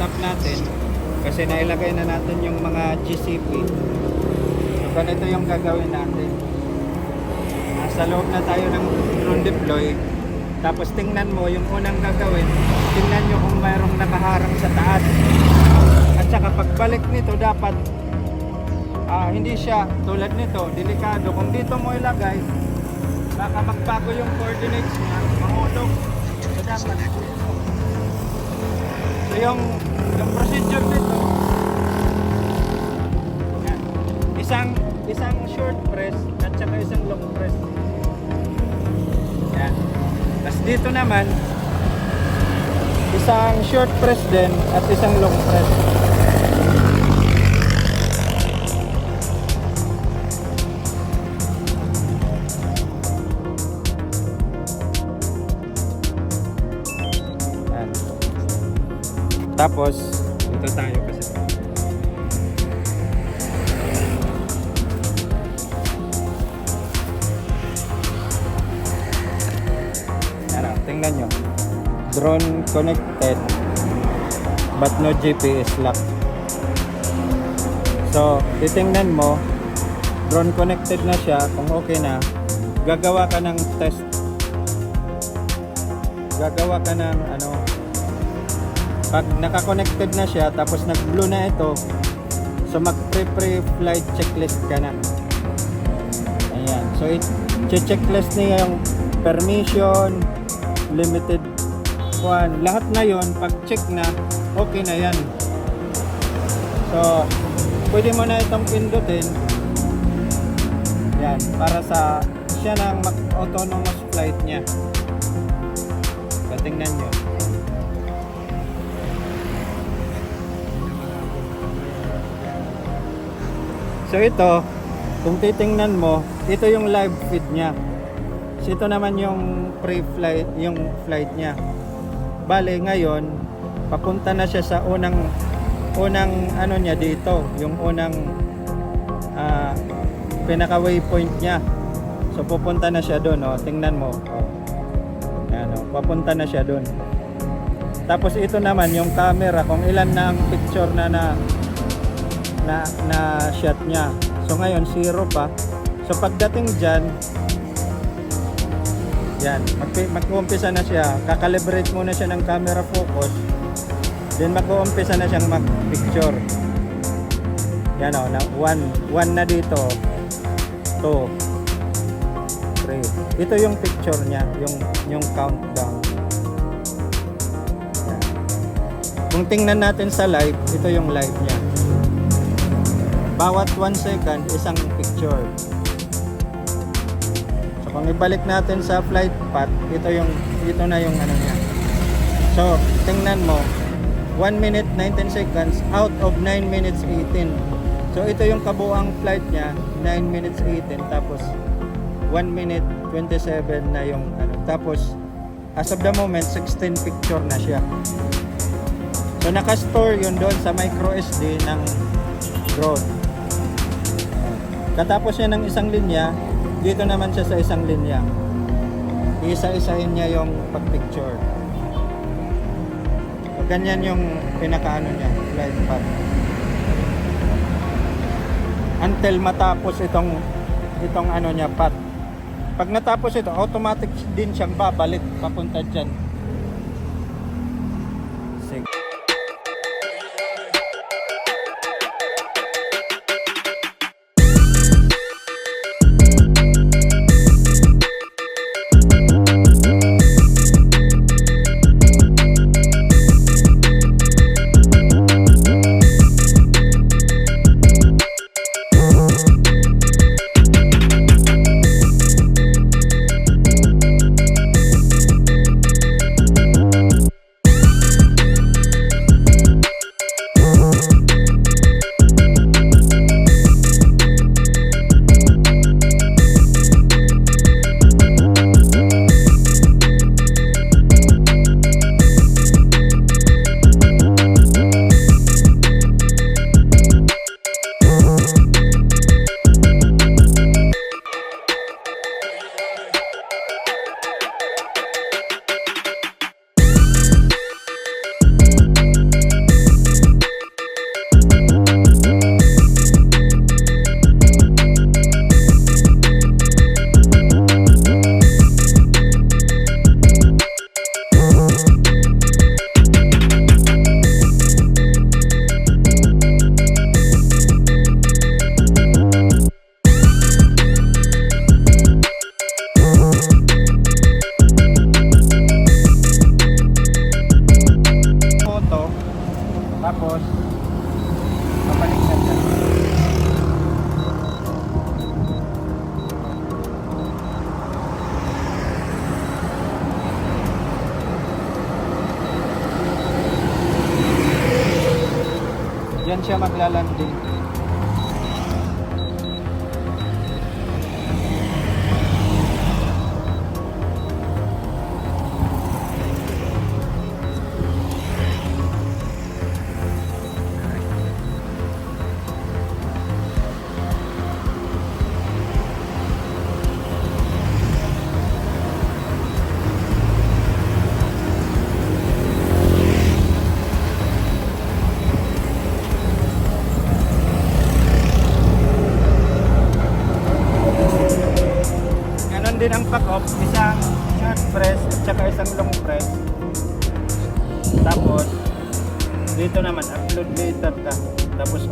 setup natin kasi nailagay na natin yung mga GCP. So, ganito yung gagawin natin. Nasa loob na tayo ng drone deploy. Tapos tingnan mo yung unang gagawin. Tingnan nyo kung mayroong nakaharang sa taas. At saka pagbalik nito dapat ah, hindi siya tulad nito, delikado. Kung dito mo ilagay, baka magbago yung coordinates niya, mahulog. So dapat. So yung, yung procedure nito, yan. isang isang short press at saka isang long press. Yan. Tapos dito naman, isang short press din at isang long press. Tapos, dito tayo kasi. Ano, tingnan nyo. Drone connected but no GPS lock. So, titingnan mo, drone connected na siya, kung okay na, gagawa ka ng test. Gagawa ka ng ano, pag naka-connected na siya, tapos nag-blue na ito, so mag-pre-pre flight checklist ka na. Ayan. So, it, checklist niya yung permission, limited one. Lahat na yon pag check na, okay na yan. So, pwede mo na itong pindutin. Yan, para sa siya ng mag-autonomous flight niya. So, tingnan nyo. So ito, kung titingnan mo, ito yung live feed niya. So ito naman yung pre-flight, yung flight niya. Bale, ngayon, papunta na siya sa unang unang ano niya dito, yung unang ah, pinaka waypoint niya. So pupunta na siya doon, oh. Tingnan mo. Oh. Yan, oh. Papunta na siya doon. Tapos ito naman yung camera kung ilan na ang picture na na na, na shot niya. So ngayon zero pa. So pagdating diyan yan, mag mag-uumpisa na siya. Kakalibrate muna siya ng camera focus. Then mag-uumpisa na siyang mag-picture. Yan o, na one, one na dito. Two. Three. Ito yung picture niya, yung yung countdown. Kung tingnan natin sa live, ito yung live niya. Bawat 1 second, isang picture. So kung ibalik natin sa flight path, ito yung ito na yung ano niya. So, tingnan mo, 1 minute 19 seconds out of 9 minutes 18. So ito yung kabuang flight niya, 9 minutes 18 tapos 1 minute 27 na yung ano. Tapos as of the moment 16 picture na siya. So naka-store yun doon sa micro SD ng drone. Katapos niya ng isang linya, dito naman siya sa isang linya. Isa-isahin niya yung pag-picture. So, ganyan yung pinakaano niya, flight path. Until matapos itong itong ano niya path. Pag natapos ito, automatic din siyang babalik papunta dyan. Diyan siya maglalanding. Ang pack-off, isang short press at saka isang long press. Tapos, dito naman, upload later ka. Tapos